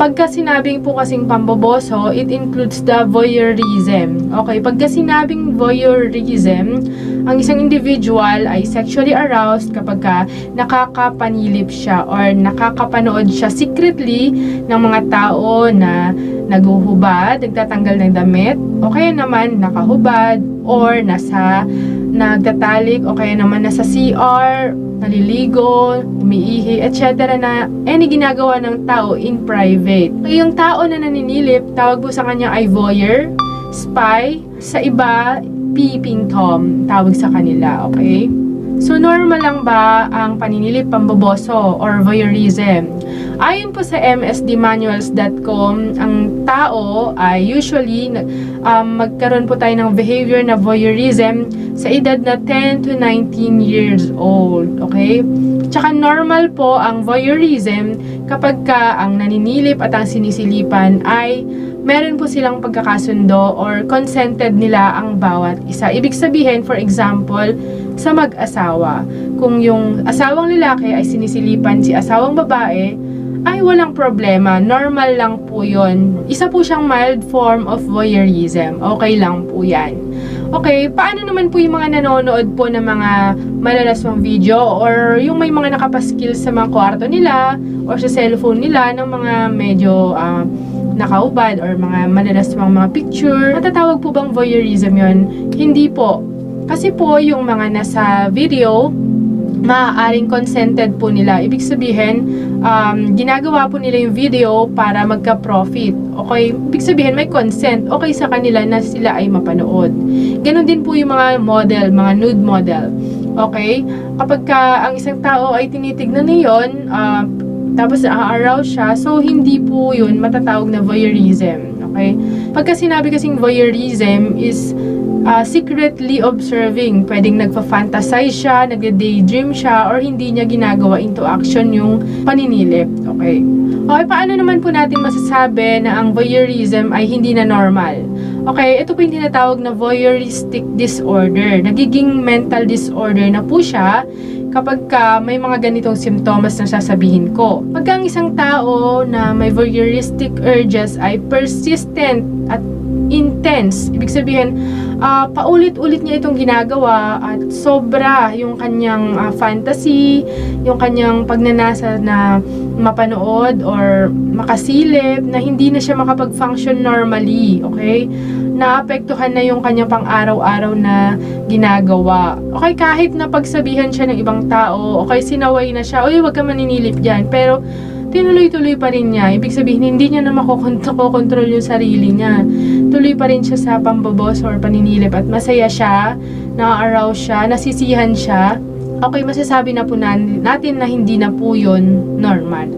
Pagka sinabing po kasing pamboboso, it includes the voyeurism. Okay, pagka sinabing voyeurism, ang isang individual ay sexually aroused kapag ka nakakapanilip siya or nakakapanood siya secretly ng mga tao na naguhubad, nagtatanggal ng damit, o kaya naman nakahubad, or nasa nagtatalik, o kaya naman nasa CR, naliligo, umiihi, etc. na any ginagawa ng tao in private. Yung tao na naninilip, tawag po sa kanya ay voyeur, spy, sa iba, peeping tom, tawag sa kanila, okay? So, normal lang ba ang paninilip pamboboso or voyeurism? Ayon po sa msdmanuals.com, ang tao ay usually um, magkaroon po tayo ng behavior na voyeurism sa edad na 10 to 19 years old. Okay? Tsaka normal po ang voyeurism kapag ka ang naninilip at ang sinisilipan ay meron po silang pagkakasundo or consented nila ang bawat isa. Ibig sabihin, for example, sa mag-asawa. Kung yung asawang lalaki ay sinisilipan si asawang babae, ay walang problema. Normal lang po yon. Isa po siyang mild form of voyeurism. Okay lang po yan. Okay, paano naman po yung mga nanonood po ng mga malalaswang video or yung may mga nakapaskil sa mga kwarto nila or sa cellphone nila ng mga medyo ah, nakaubad or mga malalaswang mga picture. Matatawag po bang voyeurism yon? Hindi po. Kasi po yung mga nasa video, maaaring consented po nila. Ibig sabihin, um, ginagawa po nila yung video para magka-profit. Okay? Ibig sabihin, may consent. Okay sa kanila na sila ay mapanood. Ganon din po yung mga model, mga nude model. Okay? Kapag ka ang isang tao ay tinitignan na yun, ah, tapos a-arouse siya, so hindi po yun matatawag na voyeurism. Okay? Pagka sinabi kasing voyeurism is uh, secretly observing. Pwedeng nagfa-fantasize siya, nagde-daydream siya, or hindi niya ginagawa into action yung paninilip. Okay. Okay, paano naman po natin masasabi na ang voyeurism ay hindi na normal? Okay, ito po yung tinatawag na voyeuristic disorder. Nagiging mental disorder na po siya kapag ka may mga ganitong simptomas na sasabihin ko. Pagka ang isang tao na may voyeuristic urges ay persistent at intense, ibig sabihin, ah, paulit-ulit niya itong ginagawa at sobra yung kanyang ah, fantasy, yung kanyang pagnanasa na mapanood or makasilip na hindi na siya makapag-function normally, okay? Naapektuhan na yung kanyang pang-araw-araw na ginagawa. Okay, kahit na pagsabihan siya ng ibang tao, okay, sinaway na siya, uy, wag ka maninilip dyan, pero tinuloy-tuloy pa rin niya. Ibig sabihin, hindi niya na makokontrol yung sarili niya. Tuloy pa rin siya sa pambabos or paninilip at masaya siya, na-arouse siya, nasisihan siya. Okay, masasabi na po na- natin na hindi na po yun normal.